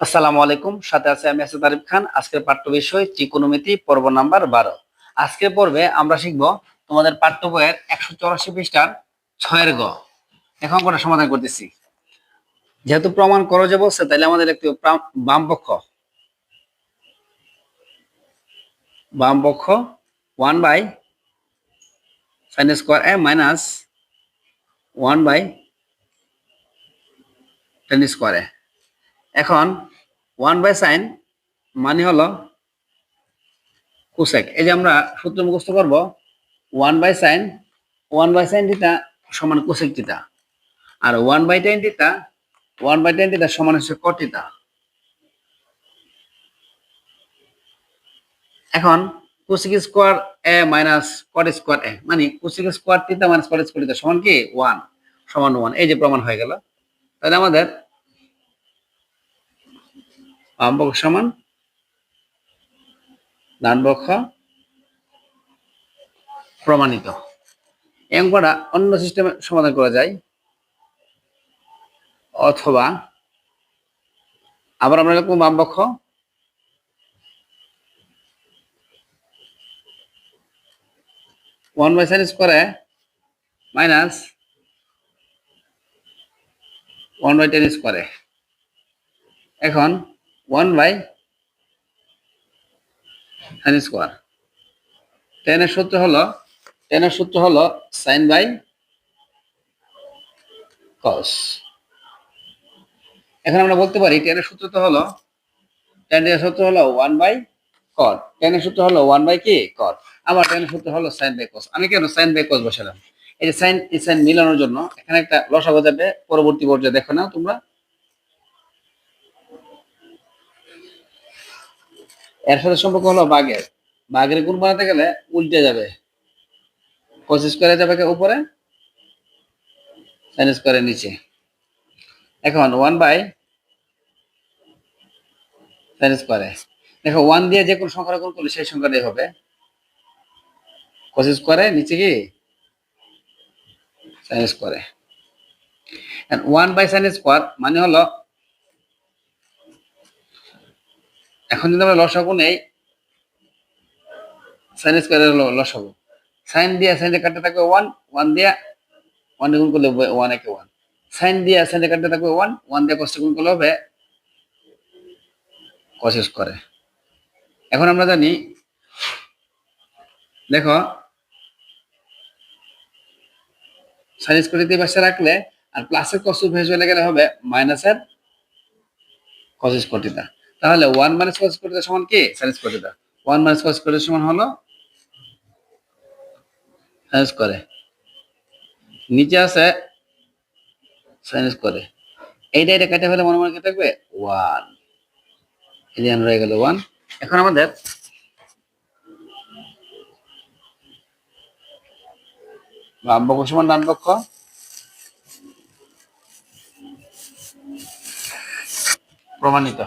আসসালামু আলাইকুম। সাথে আছে আমি আসাদ আরিফ খান। আজকের পাঠ্য বিষয় ত্রিকোণমিতি, পর্ব নাম্বার বারো। আজকের পর্বে আমরা শিখব তোমাদের পাঠ্য বইয়ের একশো চৌরাশি পৃষ্ঠার ছয়ের গ। এখন করে সমাধান করতেছি। যেহেতু প্রমাণ করো যে বলছে তাহলে আমাদের একটু প্রাম- বাম পক্ষ বাম পক্ষ one by sine square A minus one by tan square A. এখন ওয়ান বাই সাইন মানে হলো কোসেক এই যে আমরা সূত্র মুখস্থ করব one by sine one by sine theta সমান cosec theta R one by tan theta one by tan theta সমান হচ্ছে কট থিটা এখন cosec square A minus cot square A মানে cosec square theta minus cot square theta সমান কি? One সমান one এই যে প্রমাণ হয়ে গেল। তাহলে আমাদের বাম পক্ষ সমান ডান পক্ষ প্রমাণিত। অঙ্কটা অন্য সিস্টেমে সমাধান করা যায়। অথবা আবার আমরা বাম পক্ষ ওয়ান বাই সাইন স্কোয়ারে মাইনাস ওয়ান বাই টেন স্কোয়ারে এখন ওয়ান বাই সাইন স্কোয়ার টেনের সূত্র হলো টেনের সূত্র হলো সাইন বাই কস এখন আমরা বলতে পারি টেনের সূত্র তো হলো টেনের সূত্র হলো ওয়ান বাই কট টেনের সূত্র হলো ওয়ান বাই কি? কট আবার টেনের সূত্র হলো সাইন বাই কস আমি কেন সাইন বাই কস বসালাম? এই যে সাইন এই সাইন মিলানোর জন্য এখানে একটা লসাগু যাবে, পরবর্তী পর্যায়ে দেখো না তোমরা। এর সাথে সম্পর্ক হলো বাঘের। বাঘের গুণ বানাতে গেলে উল্টে যাবে। কোশিস করে যাবে উপরে? সাইন করে নিচে। এখন ওয়ান বাই সাইন করে দেখো ওয়ান দিয়ে যে কোনো সংখ্যা গুণ করলে সেই সংখ্যাটাই হবে। কোশিস করে নিচে কি? সাইন করে ওয়ান বাই সাইন স্কোয়ার মানে হলো এখন যদি আমরা লসাগু নেই সাইন স্কোয়ারের লসাগু। সাইন দিয়ে সাইন কাটতে থাকবে ওয়ান ওয়ান দিয়ে ওয়ান গুণ করলে ওয়ান একে ওয়ান সাইন দিয়ে সাইন কাটতে থাকবে ওয়ান ওয়ান দিয়ে কষ্ট গুণ করলে হবে কশেষ করে এখন আমরা জানি, দেখো সাইন স্কোয়ার দিয়ে পাশে রাখলে আর প্লাসের কষ্ট ভেস হয়ে গেলে হবে মাইনাসের কশেষ কোটিটা তাহলে ওয়ান মাইনাস কস কোটিটা সমান কি? Sine square one minus cos কোটিটা সমান হলো সাইন করে নিচে আছে সাইন করে এইটা এটা কেটে ফেলে মনে মনে কি থাকবে? ওয়ান এই যে রয়ে গেল ওয়ান এখন আমাদের বাম পক্ষ সমান ডান পক্ষ প্রমাণিত।